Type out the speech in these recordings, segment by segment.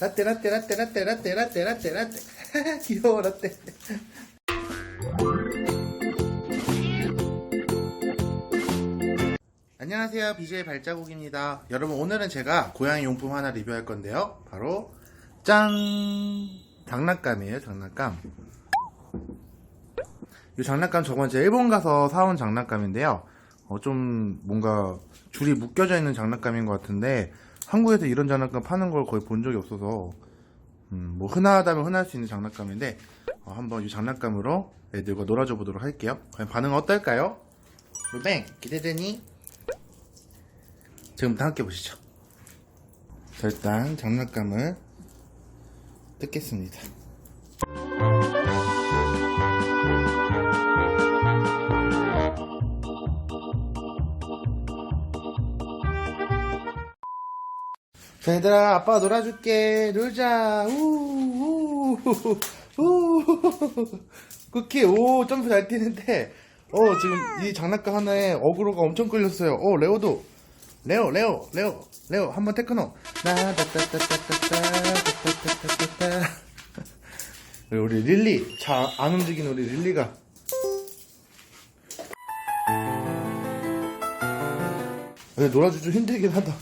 라떼 라떼 라떼 라떼 라떼 라떼 라떼 라떼 귀여워 라떼 안녕하세요. BJ 발자국입니다. 여러분 오늘은 제가 고양이 용품 하나 리뷰할 건데요. 바로 짠! 장난감이에요 장난감. 이 장난감 저번 제 일본 가서 사온 장난감인데요 어, 좀 뭔가 줄이 묶여져 있는 장난감인 것 같은데 한국에서 이런 장난감 파는 걸 거의 본 적이 없어서 음, 뭐 흔하다면 흔할 수 있는 장난감인데 어, 한번 이 장난감으로 애들과 놀아줘 보도록 할게요 과연 반응은 어떨까요? 루뱅 기대되니? 지금부터 함께 보시죠 자 일단 장난감을 뜯겠습니다 자 얘들아 아빠 놀아줄게. 놀자. 우우 쿠키 오 점프 잘 뛰는데. 어 지금 이 장난감 하나에 어그로가 엄청 끌렸어요. 어 레오도. 레오 레오 레오 레오 한번 테크노. 나따따따따따따따따따따 우리 릴리. 잘 안 움직이는 우리 릴리가. 놀아주기 좀 힘들긴 하다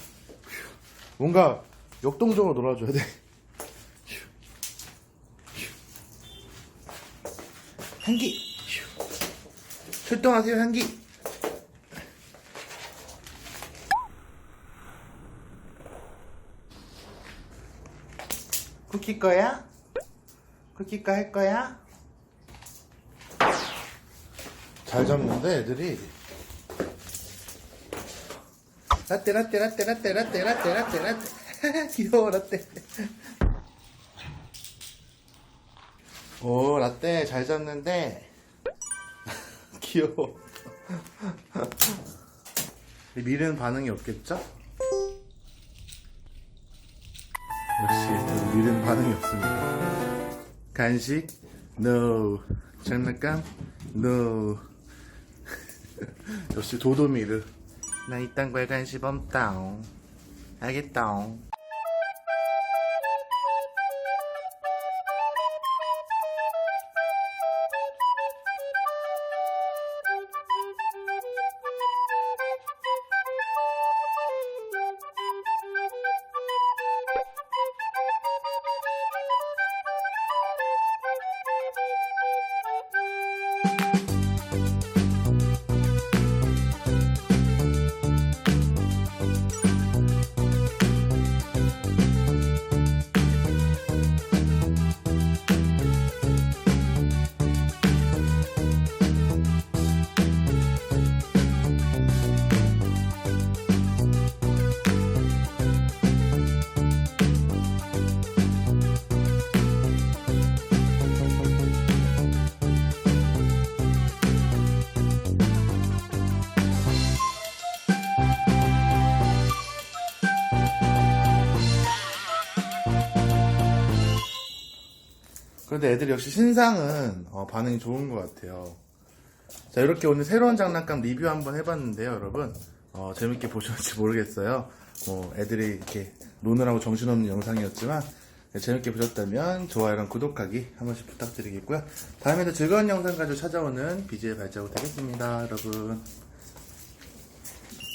뭔가 역동적으로 놀아줘야 돼. 향기. 출동하세요, 향기. 쿠키 거야? 쿠키 거할 거야? 잘 잡는데 애들이 라떼 라떼 라떼 라떼 라떼 라떼 라떼 라떼 귀여워 라떼 오 라떼 잘 잡는데. 귀여워. 미래는 반응이 없겠죠? 역시 저 미래는 반응이 없습니다. 간식? No. 장난감? No. 역시 도도미르 나 이딴 거에 관심 없다옹. 알겠다옹 그런데 애들이 역시 신상은 어, 반응이 좋은 것 같아요. 자, 이렇게 오늘 새로운 장난감 리뷰 한번 해봤는데요, 여러분. 어, 재밌게 보셨는지 모르겠어요. 뭐, 애들이 이렇게 노느라고 정신없는 영상이었지만, 네, 재밌게 보셨다면 좋아요랑 구독하기 한 번씩 부탁드리겠고요. 다음에도 즐거운 영상 가지고 찾아오는 BJ 발자국 되겠습니다, 여러분.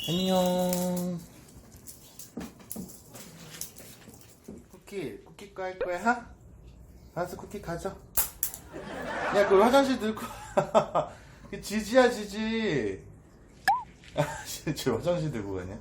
안녕. 쿠키, 쿠키 거할 거야? 알았어 쿠키 가져. 야 그 화장실 들고. 그 지지야 지지. 아, 저 화장실 들고 가냐